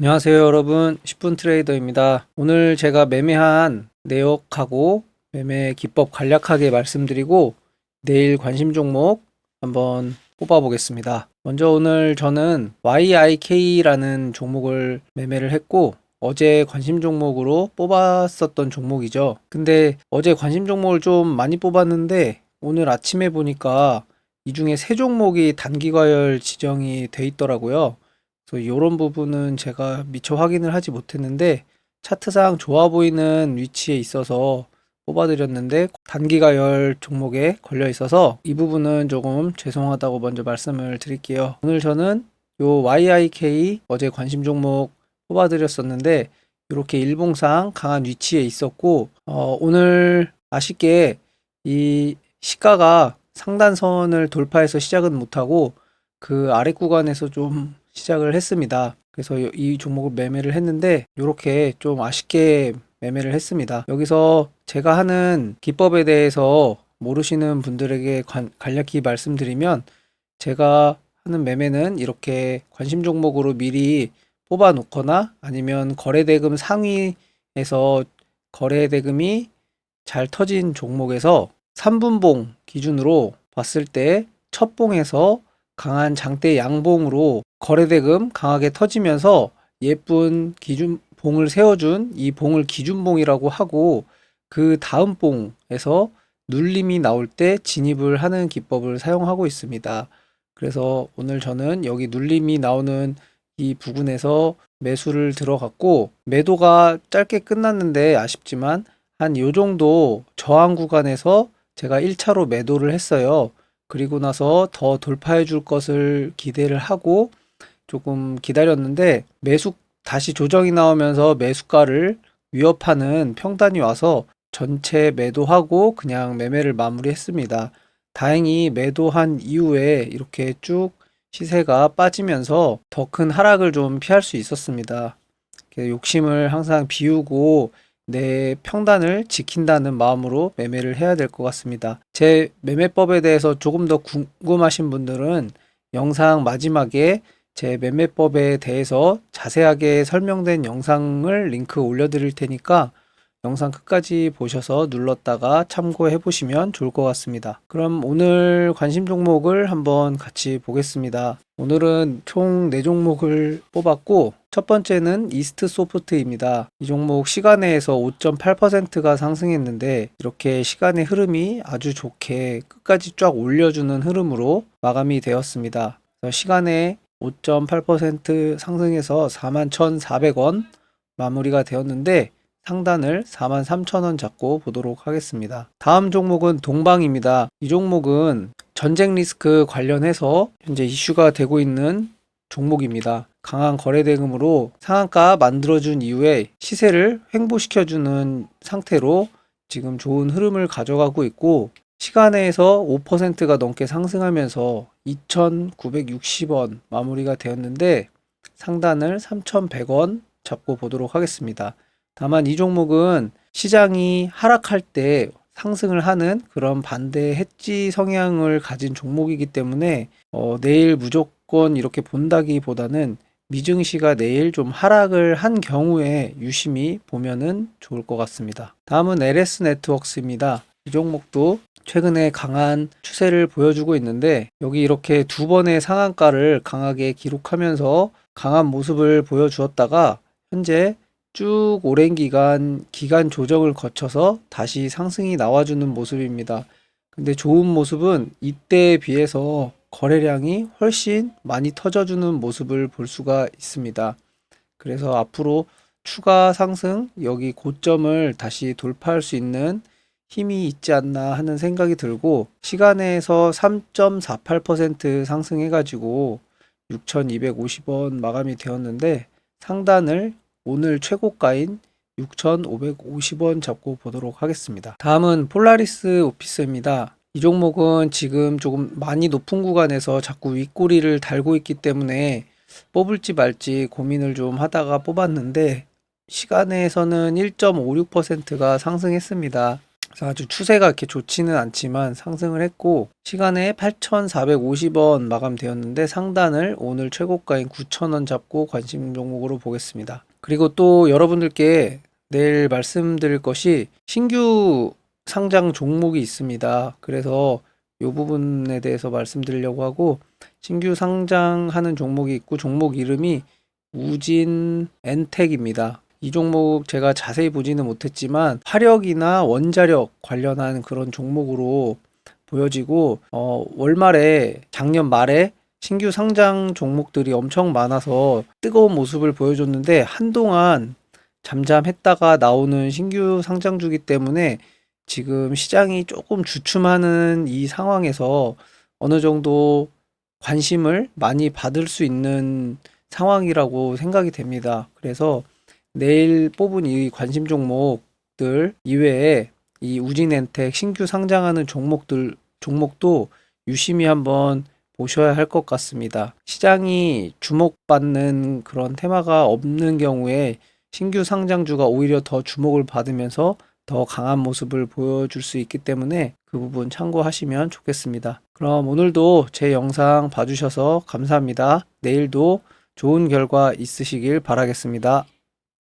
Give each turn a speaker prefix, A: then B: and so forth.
A: 안녕하세요 여러분. 10분 트레이더입니다. 오늘 제가 매매한 내역하고 매매 기법 간략하게 말씀드리고 내일 관심 종목 한번 뽑아 보겠습니다. 먼저 오늘 저는 YIK라는 종목을 매매를 했고 어제 관심 종목으로 뽑았었던 종목이죠. 근데 어제 관심 종목을 좀 많이 뽑았는데 오늘 아침에 보니까 이 중에 세 종목이 단기 과열 지정이 돼 있더라고요 그래서 이런 부분은 제가 미처 확인을 하지 못했는데 차트상 좋아 보이는 위치에 있어서 뽑아드렸는데 단기가 열 종목에 걸려 있어서 이 부분은 조금 죄송하다고 먼저 말씀을 드릴게요. 오늘 저는 요 YIK 어제 관심 종목 뽑아드렸었는데 이렇게 일봉상 강한 위치에 있었고 어, 오늘 아쉽게 이 시가가 상단선을 돌파해서 시작은 못하고 그 아래 구간에서 좀 시작을 했습니다. 그래서 이 종목을 매매를 했는데 이렇게 좀 아쉽게 매매를 했습니다. 여기서 제가 하는 기법에 대해서 모르시는 분들에게 관, 간략히 말씀드리면 제가 하는 매매는 이렇게 관심 종목으로 미리 뽑아 놓거나 아니면 거래 대금 상위에서 거래 대금이 잘 터진 종목에서 3분봉 기준으로 봤을 때 첫 봉에서 강한 장대 양봉으로 거래대금 강하게 터지면서 예쁜 기준 봉을 세워준 이 봉을 기준봉이라고 하고 그 다음 봉에서 눌림이 나올 때 진입을 하는 기법을 사용하고 있습니다. 그래서 오늘 저는 여기 눌림이 나오는 이 부분에서 매수를 들어갔고 매도가 짧게 끝났는데 아쉽지만 한 요 정도 저항 구간에서 제가 1차로 매도를 했어요. 그리고 나서 더 돌파해 줄 것을 기대를 하고 조금 기다렸는데 매수 다시 조정이 나오면서 매수가를 위협하는 평단이 와서 전체 매도하고 그냥 매매를 마무리했습니다. 다행히 매도한 이후에 이렇게 쭉 시세가 빠지면서 더 큰 하락을 좀 피할 수 있었습니다. 욕심을 항상 비우고 내 평단을 지킨다는 마음으로 매매를 해야 될 것 같습니다. 제 매매법에 대해서 조금 더 궁금하신 분들은 영상 마지막에 제 매매법에 대해서 자세하게 설명된 영상을 링크 올려드릴 테니까 영상 끝까지 보셔서 눌렀다가 참고해 보시면 좋을 것 같습니다. 그럼 오늘 관심 종목을 한번 같이 보겠습니다. 오늘은 총 4종목을 뽑았고 첫 번째는 이스트 소프트입니다. 이 종목 시간에서 5.8%가 상승했는데 이렇게 시간의 흐름이 아주 좋게 끝까지 쫙 올려주는 흐름으로 마감이 되었습니다. 시간에 5.8% 상승해서 41,400원 마무리가 되었는데 상단을 43,000원 잡고 보도록 하겠습니다. 다음 종목은 동방입니다. 이 종목은 전쟁 리스크 관련해서 현재 이슈가 되고 있는 종목입니다. 강한 거래 대금으로 상한가 만들어준 이후에 시세를 횡보시켜주는 상태로 지금 좋은 흐름을 가져가고 있고 시간에서 5%가 넘게 상승하면서 2,960원 마무리가 되었는데 상단을 3,100원 잡고 보도록 하겠습니다. 다만 이 종목은 시장이 하락할 때 상승을 하는 그런 반대 해지 성향을 가진 종목이기 때문에 어, 내일 무조건 이렇게 본다기보다는 미증시가 내일 좀 하락을 한 경우에 유심히 보면은 좋을 것 같습니다. 다음은 LS 네트워크스입니다. 이 종목도 최근에 강한 추세를 보여주고 있는데 여기 이렇게 두 번의 상한가를 강하게 기록하면서 강한 모습을 보여주었다가 현재 쭉 오랜 기간 기간 조정을 거쳐서 다시 상승이 나와주는 모습입니다. 근데 좋은 모습은 이때에 비해서 거래량이 훨씬 많이 터져주는 모습을 볼 수가 있습니다. 그래서 앞으로 추가 상승 여기 고점을 다시 돌파할 수 있는 힘이 있지 않나 하는 생각이 들고 시간에서 3.48% 상승해가지고 6,250원 마감이 되었는데 상단을 오늘 최고가인 6,550원 잡고 보도록 하겠습니다. 다음은 폴라리스 오피스입니다. 이 종목은 지금 조금 많이 높은 구간에서 자꾸 윗꼬리를 달고 있기 때문에 뽑을지 말지 고민을 좀 하다가 뽑았는데 시간에서는 1.56%가 상승했습니다. 아주 추세가 이렇게 좋지는 않지만 상승을 했고 시간에 8,450원 마감되었는데 상단을 오늘 최고가인 9,000원 잡고 관심 종목으로 보겠습니다. 그리고 또 여러분들께 내일 말씀드릴 것이 신규 상장 종목이 있습니다. 그래서 이 부분에 대해서 말씀드리려고 하고 신규 상장하는 종목이 있고 종목 이름이 우진 엔텍입니다. 이 종목 제가 자세히 보지는 못했지만 화력이나 원자력 관련한 그런 종목으로 보여지고 어, 월말에 작년 말에 신규 상장 종목들이 엄청 많아서 뜨거운 모습을 보여줬는데 한동안 잠잠했다가 나오는 신규 상장주기 때문에 지금 시장이 조금 주춤하는 이 상황에서 어느 정도 관심을 많이 받을 수 있는 상황이라고 생각이 됩니다. 그래서 내일 뽑은 이 관심 종목들 이외에 이 우진엔텍 신규 상장하는 종목들 종목도 유심히 한번 보셔야 할 것 같습니다. 시장이 주목받는 그런 테마가 없는 경우에 신규 상장주가 오히려 더 주목을 받으면서 더 강한 모습을 보여줄 수 있기 때문에 그 부분 참고하시면 좋겠습니다. 그럼 오늘도 제 영상 봐주셔서 감사합니다. 내일도 좋은 결과 있으시길 바라겠습니다.